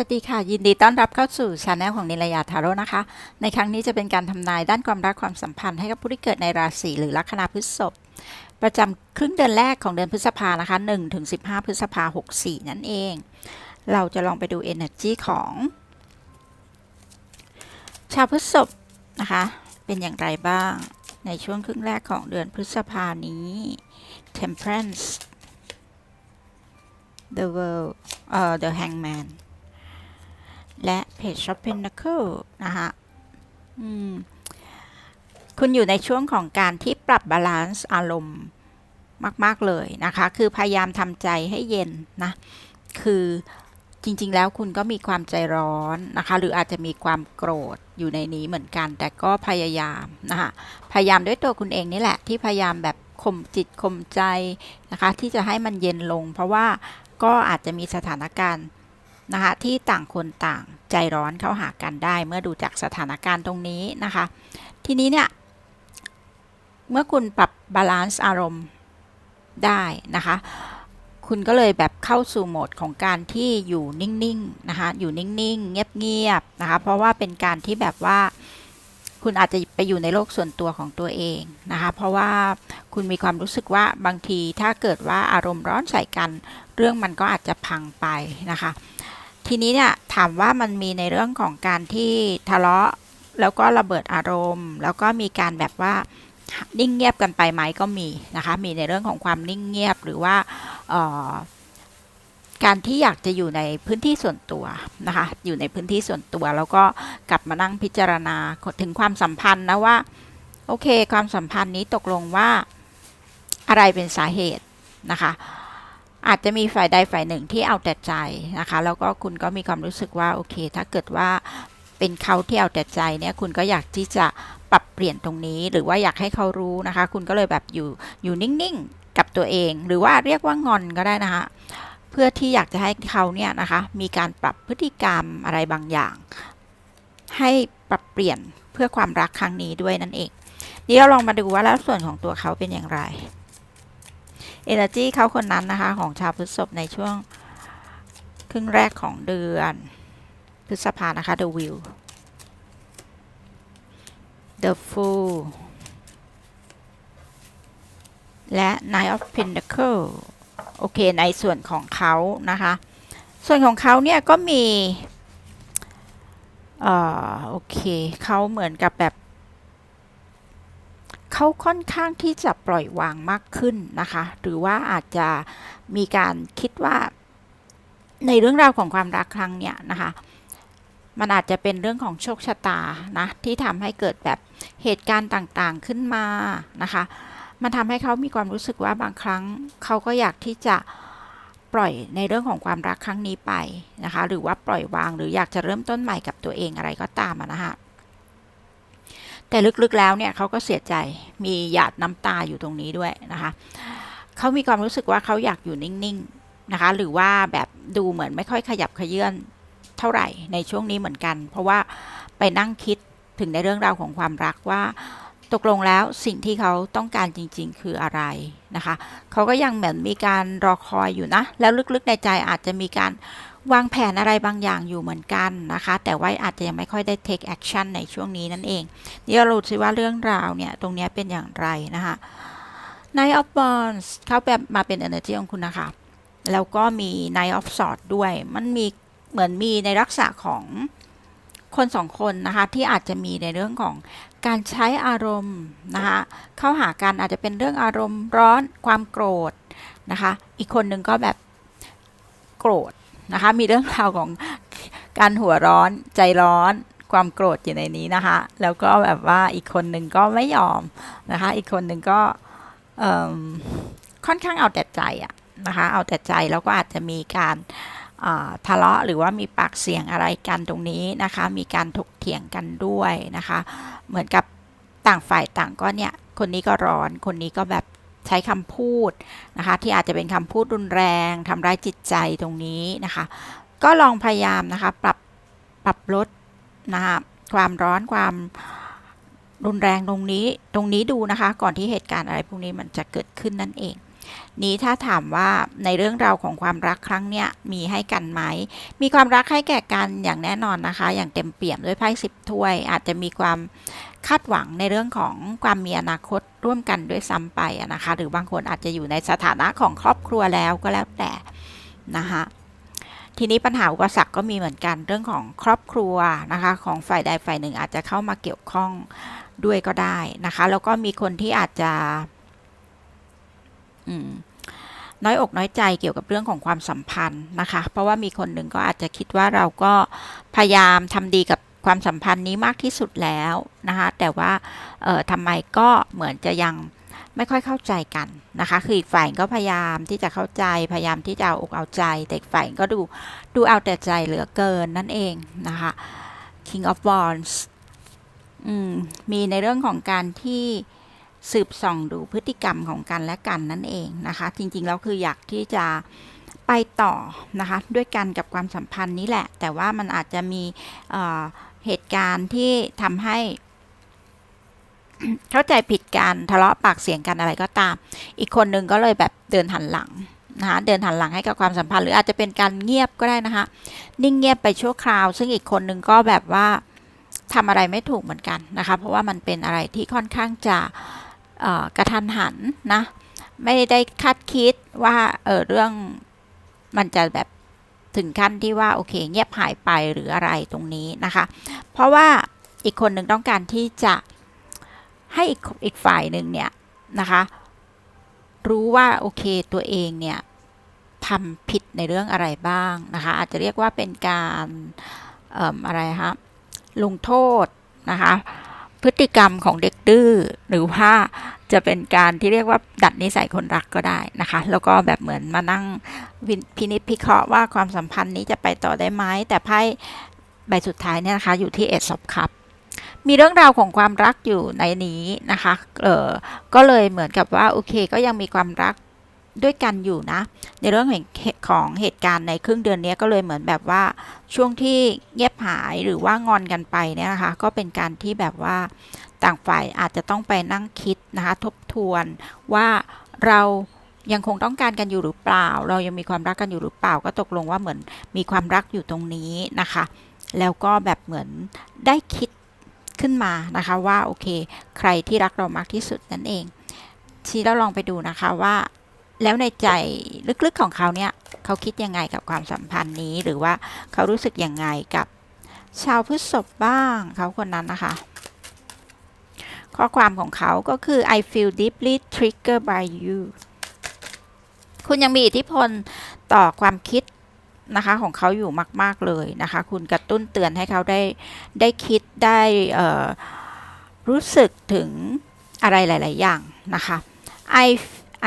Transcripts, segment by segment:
สวัสดีค่ะ ยินดีต้อนรับเข้าสู่ช anel ของนิลยาทาโร่นะคะ ในครั้งนี้จะเป็นการทำนายด้านความรักความสัมพันธ์ให้กับผู้ที่เกิดในราศีหรือลัคนาพฤษภประจำครึ่งเดือนแรกของเดือนพฤษภานะคะ1ถึง15 พฤษภา64 นั่นเอง เราจะลองไปดู energy ของ ชาวพฤษภนะคะ เป็นอย่างไรบ้างในช่วงครึ่งแรกของเดือนพฤษภานี้ temperance the world เอ่อ the hangman และ Page of Pentacles นะคะคุณอยู่ในช่วงของการที่ปรับบาลานซ์อารมณ์มาก ๆ เลยนะคะ คือพยายามทำใจให้เย็นนะ คือจริง ๆ แล้วคุณก็มีความใจร้อนนะคะ หรืออาจจะมีความโกรธอยู่ในนี้เหมือนกัน แต่ก็พยายามนะคะ พยายามด้วยตัวคุณเองนี่แหละ ที่พยายามแบบข่มจิตข่มใจนะคะ ที่จะให้มันเย็นลง เพราะว่าก็อาจจะมีสถานการณ์ นะคะที่ต่างคนต่างใจร้อนเข้าหากันได้ เมื่อดูจากสถานการณ์ตรงนี้นะคะ ทีนี้เนี่ยเมื่อคุณปรับบาลานซ์อารมณ์ได้นะคะ คุณก็เลยแบบเข้าสู่โหมดของการที่อยู่นิ่งๆนะคะ อยู่นิ่งๆ เงียบๆนะคะ เพราะว่าเป็นการที่แบบว่าคุณอาจจะไปอยู่ในโลกส่วนตัวของตัวเองนะคะ เพราะว่าคุณมีความรู้สึกว่าบางทีถ้าเกิดว่าอารมณ์ร้อนใส่กัน เรื่องมันก็อาจจะพังไปนะคะ ทีนี้เนี่ยถามว่ามันมีในเรื่องของการที่ทะเลาะแล้วก็ระเบิดอารมณ์ แล้วก็มีการแบบว่านิ่งเงียบกันไปไหมก็มีนะคะ มีในเรื่องของความนิ่งเงียบหรือว่าการที่อยากจะอยู่ในพื้นที่ส่วนตัวนะคะ อยู่ในพื้นที่ส่วนตัว แล้วก็กลับมานั่งพิจารณาถึงความสัมพันธ์นะว่า โอเค ความสัมพันธ์นี้ตกลงว่าอะไรเป็นสาเหตุนะคะ อาจจะมีฝ่ายใดฝ่ายหนึ่งที่เอาแต่ใจนะคะ แล้วก็คุณก็มีความรู้สึกว่าโอเค ถ้าเกิดว่าเป็นเขาที่เอาแต่ใจเนี่ยคุณก็อยากที่จะปรับเปลี่ยนตรงนี้หรือว่าอยากให้เขารู้นะคะ คุณก็เลยแบบอยู่อยู่นิ่งๆกับตัวเอง หรือว่าเรียกว่างอนก็ได้นะคะ เพื่อที่อยากจะให้เขาเนี่ยนะคะ มีการปรับพฤติกรรมอะไรบางอย่าง ให้ปรับเปลี่ยนเพื่อความรักครั้งนี้ด้วยนั่นเองนี่เราลองมาดูว่าแล้วส่วนของตัวเขาเป็นอย่างไร Energy เขาคนนั้นนะคะ ของชาวพฤษภในช่วงครึ่งแรกของเดือนพฤษภานะคะ The Wheel The Fool และ Nine of Pentacles โอเค ในส่วนของเขานะคะ ส่วนของเขาเนี่ยก็มี เอ่อ โอเค เขาเหมือนกับแบบ เขาค่อนข้างที่จะปล่อยวางมากขึ้นนะคะ หรือว่าอาจจะมีการคิดว่า ในเรื่องราวของความรักครั้งเนี้ยนะคะมันอาจจะเป็นเรื่องของโชคชะตานะที่ทำให้เกิดแบบเหตุการณ์ต่างๆขึ้นมานะคะ มันทำให้เขามีความรู้สึกว่าบางครั้งเขาก็อยากที่จะปล่อยในเรื่องของความรักครั้งนี้ไปนะคะ หรือว่าปล่อยวางหรืออยากจะเริ่มต้นใหม่กับตัวเองอะไรก็ตามอะนะคะ แต่ลึกๆแล้วเนี่ยเขาก็เสียใจมีหยาดน้ำตาอยู่ตรงนี้ด้วยนะคะเขามีความรู้สึกว่าเขาอยากอยู่นิ่งๆนะคะ หรือว่าแบบดูเหมือนไม่ค่อยขยับเขยื่อนเท่าไหร่ในช่วงนี้เหมือนกัน เพราะว่าไปนั่งคิดถึงในเรื่องราวของความรักว่าตกลงแล้วสิ่งที่เขาต้องการจริง ๆ คืออะไรนะคะ เขาก็ยังเหมือนมีการรอคอยอยู่นะ แล้วลึกๆในใจอาจจะมีการ วางแผนอะไรบางอย่างอยู่เหมือนกันนะคะ แต่ว่าอาจจะยังไม่ค่อยได้ take action ในช่วงนี้นั่นเอง เดี๋ยวเราดูซิว่าเรื่องราวเนี่ย ตรงนี้เป็นอย่างไรนะคะ Knight of Wands เข้าแบบมาเป็น energy ของคุณนะคะ แล้วก็มี Knight of Swords ด้วย มันมีเหมือนมีในลักษณะของคนสองคนนะคะ ที่อาจจะมีในเรื่องของการใช้อารมณ์นะคะเข้าหากันอาจจะเป็นเรื่องอารมณ์ร้อนความโกรธนะคะ อีกคนหนึ่งก็แบบโกรธ นะคะ มีเรื่องราวของการหัวร้อนใจร้อนความโกรธอยู่ในนี้นะคะ แล้วก็แบบว่าอีกคนหนึ่งก็ไม่ยอมนะคะ อีกคนหนึ่งก็ค่อนข้างเอาแต่ใจอะนะคะ เอาแต่ใจแล้วก็อาจจะมีการทะเลาะหรือว่ามีปากเสียงอะไรกันตรงนี้นะคะ มีการถกเถียงกันด้วยนะคะ เหมือนกับต่างฝ่ายต่างก็เนี่ย คนนี้ก็ร้อน คนนี้ก็แบบ ใช้คำพูดนะคะ ที่อาจจะเป็นคำพูดรุนแรงทำร้ายจิตใจตรงนี้นะคะ ก็ลองพยายามนะคะ ปรับปรับลดนะคะความร้อนความรุนแรงตรงนี้ตรงนี้ดูนะคะ ก่อนที่เหตุการณ์อะไรพวกนี้มันจะเกิดขึ้นนั่นเอง นี้ถ้าถามว่าในเรื่องราวของความรักครั้งเนี้ยมีให้กันไหม มีความรักให้แก่กันอย่างแน่นอนนะคะ อย่างเต็มเปี่ยมด้วยไพ่สิบถ้วย อาจจะมีความคาดหวังในเรื่องของความมีอนาคตร่วมกันด้วยซ้ำไปนะคะ หรือบางคนอาจจะอยู่ในสถานะของครอบครัวแล้วก็แล้วแต่นะคะทีนี้ปัญหาอุปสรรคก็มีเหมือนกันเรื่องของครอบครัวนะคะ ของฝ่ายใดฝ่ายหนึ่งอาจจะเข้ามาเกี่ยวข้องด้วยก็ได้นะคะ แล้วก็มีคนที่อาจจะ น้อยอกน้อยใจเกี่ยวกับเรื่องของความสัมพันธ์นะคะ เพราะว่ามีคนหนึ่งก็อาจจะคิดว่าเราก็พยายามทำดีกับความสัมพันธ์นี้มากที่สุดแล้วนะคะ แต่ว่าเอ่อทำไมก็เหมือนจะยังไม่ค่อยเข้าใจกันนะคะ คืออีกฝ่ายก็พยายามที่จะเข้าใจ พยายามที่จะเอาอกเอาใจ แต่อีกฝ่ายก็ดูดูเอาแต่ใจเหลือเกินนั่นเองนะคะ King of Wands มมีในเรื่องของการที่ สืบส่องดูพฤติกรรมของกันและกันนั่นเองนะคะ จริงๆแล้วคืออยากที่จะไปต่อนะคะด้วยกันกับความสัมพันธ์นี้แหละ แต่ว่ามันอาจจะมีเเหตุการณ์ที่ทำให้ เข้าใจผิดกันทะเลาะปากเสียงกันอะไรก็ตาม อีกคนนึงก็เลยแบบเดินหันหลังนะคะเดินหันหลังให้กับความสัมพันธ์ หรืออาจจะเป็นการเงียบก็ได้นะคะ นิ่งเงียบไปชั่วคราว ซึ่งอีกคนนึงก็แบบว่าทำอะไรไม่ถูกเหมือนกันนะคะ เพราะว่ามันเป็นอะไรที่ค่อนข้างจะ กระทันหันนะ ไม่ได้คาดคิดว่าเออเรื่องมันจะแบบถึงขั้นที่ว่าโอเคเงียบหายไปหรืออะไรตรงนี้นะคะ เพราะว่าอีกคนหนึ่งต้องการที่จะให้อีกอีกฝ่ายหนึ่งเนี่ยนะคะ รู้ว่าโอเคตัวเองเนี่ยทำผิดในเรื่องอะไรบ้างนะคะ อาจจะเรียกว่าเป็นการเอ่มอะไรคะลงโทษนะคะ พฤติกรรมของเด็กดื้อหรือว่าจะเป็นการที่เรียกว่าดัดนิสัยคนรักก็ได้นะคะ แล้วก็แบบเหมือนมานั่งวินพินิจพิเคราะห์ว่าความสัมพันธ์นี้จะไปต่อได้ไหมแต่ไพ่ใบสุดท้ายเนี่ยนะคะ อยู่ที่เอ็ดศพคัพมีเรื่องราวของความรักอยู่ในนี้นะคะ เออก็เลยเหมือนกับว่าโอเค ก็ยังมีความรัก ด้วยกันอยู่นะ ในเรื่องของของเหตุการณ์ในครึ่งเดือนนี้ก็เลยเหมือนแบบว่าช่วงที่เงียบหายหรือว่างอนกันไปเนี่ยนะคะ ก็เป็นการที่แบบว่าต่างฝ่ายอาจจะต้องไปนั่งคิดนะคะ ทบทวนว่าเรายังคงต้องการกันอยู่หรือเปล่า เรายังมีความรักกันอยู่หรือเปล่า ก็ตกลงว่าเหมือนมีความรักอยู่ตรงนี้นะคะ แล้วก็แบบเหมือนได้คิดขึ้นมานะคะว่าโอเค ใครที่รักเรามากที่สุดนั่นเองทีเราลองไปดูนะคะว่า แล้วในใจลึกๆของเขาเนี่ยเขาคิดยังไงกับความสัมพันธ์นี้ หรือว่าเขารู้สึกยังไงกับชาวพฤษภบ้างเขาคนนั้นนะคะ ข้อความของเขาก็คือ I feel deeply triggered by you คุณยังมีอิทธิพลต่อความคิดนะคะของเขาอยู่มาก ๆ เลยนะคะ คุณกระตุ้นเตือนให้เขาได้ได้คิดได้รู้สึกถึงอะไรหลาย ๆ อย่างนะคะ I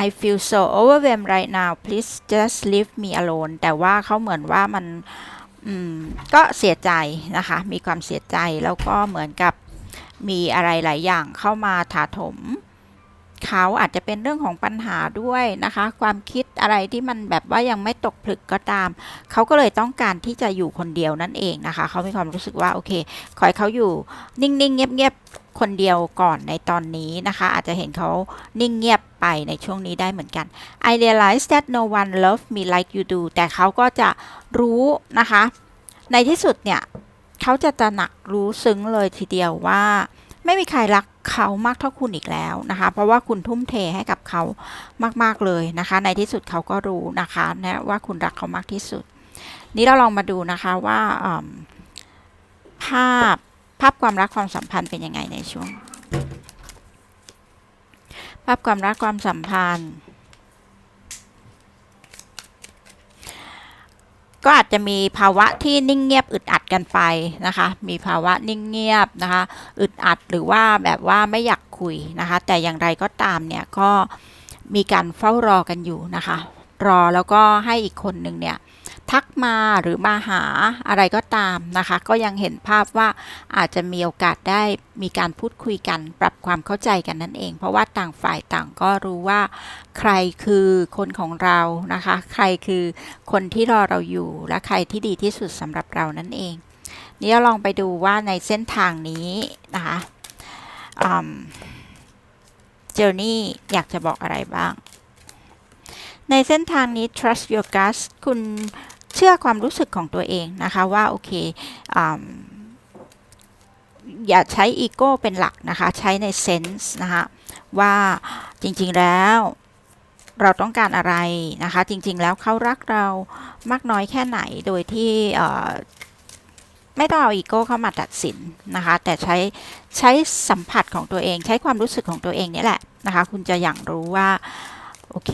I feel so overwhelmed right now please just leave me alone แต่ว่าเขาเหมือนว่ามันก็เสียใจนะคะ มีความเสียใจแล้วก็เหมือนกับมีอะไรหลายอย่างเข้ามาถาถม เขาอาจจะเป็นเรื่องของปัญหาด้วยนะคะ ความคิดอะไรที่มันแบบว่ายังไม่ตกผลึกก็ตาม เขาก็เลยต้องการที่จะอยู่คนเดียวนั่นเองนะคะ เขามีความรู้สึกว่าโอเค ขอให้เขาอยู่นิ่งๆ เงียบๆ คนเดียวก่อนในตอนนี้นะคะ อาจจะเห็นเขานิ่งเงียบไปในช่วงนี้ได้เหมือนกัน I realize that no one love me like you do แต่เขาก็จะรู้นะคะ ในที่สุดเนี่ยเขาจะตระหนักรู้ซึ้งเลยทีเดียวว่า ไม่มีใครรักเขามากเท่าคุณอีกแล้วนะคะ เพราะว่าคุณทุ่มเทให้กับเขามาก ๆ เลยนะคะ ในที่สุดเขาก็รู้นะคะนะว่าคุณรักเขามากที่สุด นี้เราลองมาดูนะคะว่าภาพ ภาพความรักความสัมพันธ์เป็นยังไงในช่วง ภาพความรักความสัมพันธ์ ก็อาจจะมีภาวะที่นิ่งเงียบอึดอัดกันไปนะคะ มีภาวะนิ่งเงียบนะคะ อึดอัดหรือว่าแบบว่าไม่อยากคุยนะคะ แต่อย่างไรก็ตามเนี่ยก็มีการเฝ้ารอกันอยู่นะคะ รอแล้วก็ให้อีกคนหนึ่งเนี่ย ทักมาหรือมาหาอะไรก็ตามนะคะ ก็ยังเห็นภาพว่าอาจจะมีโอกาสได้มีการพูดคุยกัน ปรับความเข้าใจกันนั่นเอง เพราะว่าต่างฝ่ายต่างก็รู้ว่า ใครคือคนของเรานะคะ ใครคือคนที่รอเราอยู่และใครที่ดีที่สุดสำหรับเรานั่นเอง นี่เราลองไปดูว่าในเส้นทางนี้นะคะเจอร์นี่อยากจะบอกอะไรบ้างในเส้นทางนี้ trust your gut คุณ เชื่อความรู้สึกของตัวเองนะคะว่าโอเคออย่าใช้อีโก้เป็นหลักนะคะ ใช้ในเซนส์นะคะว่าจริงๆแล้วเราต้องการอะไรนะคะ จริงๆแล้วเขารักเรามากน้อยแค่ไหนโดยที่ไม่ต้องเอาอีโก้เข้ามาตัดสินนะคะ แต่ใช้ใช้สัมผัสของตัวเอง ใช้ความรู้สึกของตัวเองนี่แหละนะคะ คุณจะอย่างรู้ว่า โอเค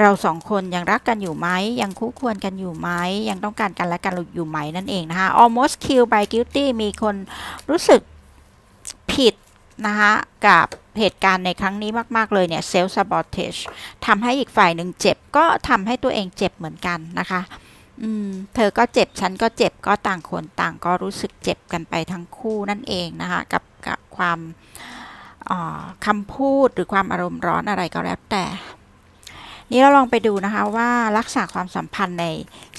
เราสองคนยังรักกันอยู่ไหมยังคู่ควรกันอยู่ไหมยังต้องการกันและกันอยู่ไหมนั่นเองนะคะ almost killed by guilty มีคนรู้สึกผิดนะคะกับเหตุการณ์ในครั้งนี้มาก ๆ เลยเนี่ย self sabotage ทำให้อีกฝ่ายหนึ่งเจ็บก็ทำให้ตัวเองเจ็บเหมือนกันนะคะอืมเธอก็เจ็บ ฉันก็เจ็บก็ต่างคนต่างก็รู้สึกเจ็บกันไปทั้งคู่นั่นเองนะคะกับกับความคำพูดหรือความอารมณ์ร้อนอะไรก็แล้วแต่ นี่เราลองไปดูนะคะว่ารักษาความสัมพันธ์ใน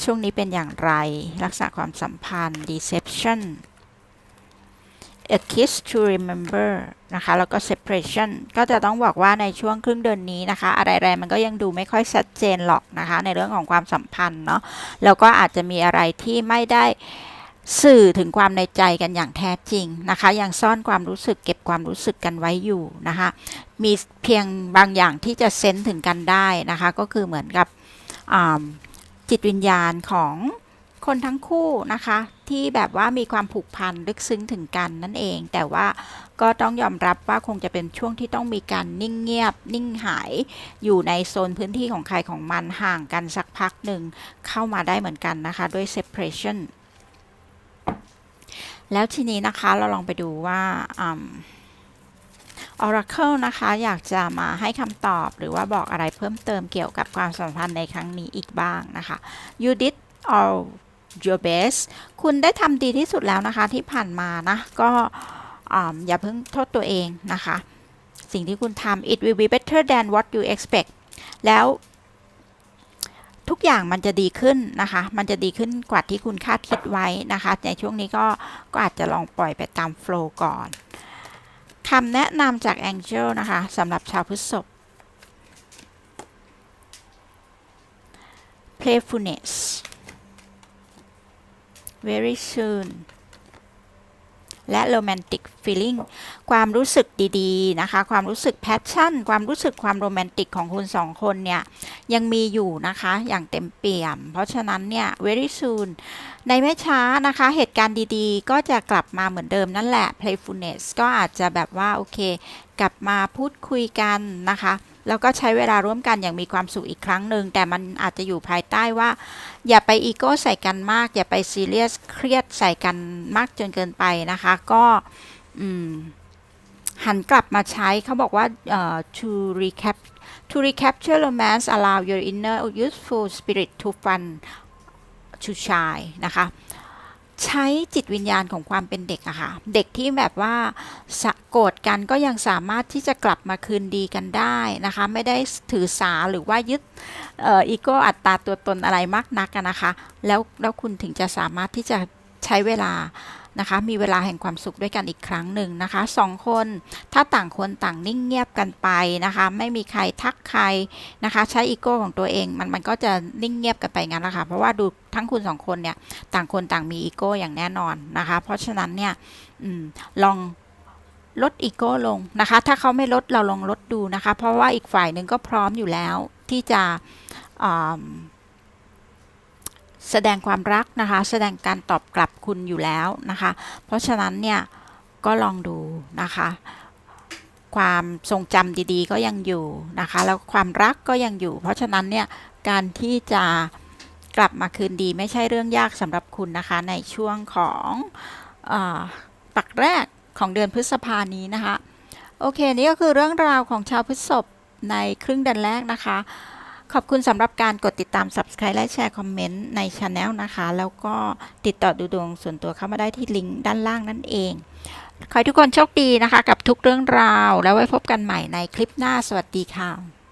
ช่วงนี้เป็นอย่างไร รักษาความสัมพันธ์ deception a kiss to remember นะคะ แล้วก็ separation ก็จะต้องบอกว่าในช่วงครึ่งเดือนนี้นะคะ อะไรๆมันก็ยังดูไม่ค่อยชัดเจนหรอกนะคะ ในเรื่องของความสัมพันธ์เนาะ แล้วก็อาจจะมีอะไรที่ไม่ได้ สื่อถึงความในใจกันอย่างแท้จริงนะคะ ยังซ่อนความรู้สึกเก็บความรู้สึกกันไว้อยู่นะคะ มีเพียงบางอย่างที่จะเซนถึงกันได้นะคะ ก็คือเหมือนกับจิตวิญญาณของคนทั้งคู่นะคะ ที่แบบว่ามีความผูกพันลึกซึ้งถึงกันนั่นเอง แต่ว่าก็ต้องยอมรับว่าคงจะเป็นช่วงที่ต้องมีการนิ่งเงียบ นิ่งหายอยู่ในโซนพื้นที่ของใครของมันห่างกันสักพักหนึ่งเข้ามาได้เหมือนกันนะคะ ด้วย separation แล้วทีนี้นะคะเราลองไปดูว่าอืม Oracle นะคะ อยากจะมาให้คำตอบหรือว่าบอกอะไรเพิ่มเติมเกี่ยวกับความสัมพันธ์ในครั้งนี้อีกบ้างนะคะ you did all your best คุณได้ทำดีที่สุดแล้วนะคะที่ผ่านมานะ ก็อ่าอย่าเพิ่งโทษตัวเองนะคะ สิ่งที่คุณทำ it will be better than what you expect แล้ว ทุกอย่างมันจะดีขึ้นนะคะ มันจะดีขึ้นกว่าที่คุณคาดคิดไว้นะคะ ในช่วงนี้ก็ก็อาจจะลองปล่อยไปตามโฟล์ก่อนคำแนะนำจากแองเจลนะคะสำหรับชาวพฤษภ playfulness very soon และ romantic feeling ความรู้สึกดีๆนะคะ ความรู้สึก passion ความรู้สึกความโรแมนติกของคุณสองคนเนี่ย ยังมีอยู่นะคะ อย่างเต็มเปี่ยม เพราะฉะนั้นเนี่ย very soon ในไม่ช้านะคะ เหตุการณ์ดีๆ ก็จะกลับมาเหมือนเดิมนั่นแหละ playfulness ก็อาจจะแบบว่า โอเค กลับมาพูดคุยกันนะคะ แล้วก็ใช้เวลาร่วมกันอย่างมีความสุขอีกครั้งหนึ่งแต่มันอาจจะอยู่ภายใต้ว่า อย่าไปอีโก้ใส่กันมาก อย่าไปซีเรียสเครียดใส่กันมากจนเกินไปนะคะ ก็หันกลับมาใช้เขาบอกว่าเอ่อ to recap to recapture romance allow your inner youthful spirit to fun to shine นะคะ ใช้จิตวิญญาณของความเป็นเด็กอะค่ะ เด็กที่แบบว่าโกรธกันก็ยังสามารถที่จะกลับมาคืนดีกันได้นะคะ ไม่ได้ถือสาหรือว่ายึดอีโก้อัตตาตัวตนอะไรมากนักกันนะคะ แล้วแล้วคุณถึงจะสามารถที่จะใช้เวลา นะคะ มีเวลาแห่งความสุขด้วยกันอีกครั้งหนึ่งนะคะสองคนถ้าต่างคนต่างนิ่งเงียบกันไปนะคะ ไม่มีใครทักใครนะคะ ใช้อีโก้ของตัวเองมันมันก็จะนิ่งเงียบกันไปงั้นละค่ะ เพราะว่าดูทั้งคุณสองคนเนี่ยต่างคนต่างมีอีโก้อย่างแน่นอนนะคะ เพราะฉะนั้นเนี่ยอลองลดอีโก้ลงนะคะ ถ้าเขาไม่ลดเราลองลดดูนะคะ เพราะว่าอีกฝ่ายหนึ่งก็พร้อมอยู่แล้วที่จะ แสดงความรักนะคะ แสดงการตอบกลับคุณอยู่แล้วนะคะ เพราะฉะนั้นเนี่ยก็ลองดูนะคะ ความทรงจำดีๆก็ยังอยู่นะคะ แล้วความรักก็ยังอยู่ เพราะฉะนั้นเนี่ยการที่จะกลับมาคืนดีไม่ใช่เรื่องยากสำหรับคุณนะคะ ในช่วงของอปักแรกของเดือนพฤษภานี้นะคะ โอเค นี่ก็คือเรื่องราวของชาวพฤษภในครึ่งเดือนแรกนะคะ ขอบคุณสำหรับการกดติดตาม Subscribe และแชร์คอมเมนต์ในช anel นะคะ แล้วก็ติดต่อดูดวงส่วนตัวเข้ามาได้ที่ลิงก์ด้านล่างนั่นเอง ขอให้ทุกคนโชคดีนะคะ กับทุกเรื่องราว แล้วไว้พบกันใหม่ในคลิปหน้า สวัสดีค่ะ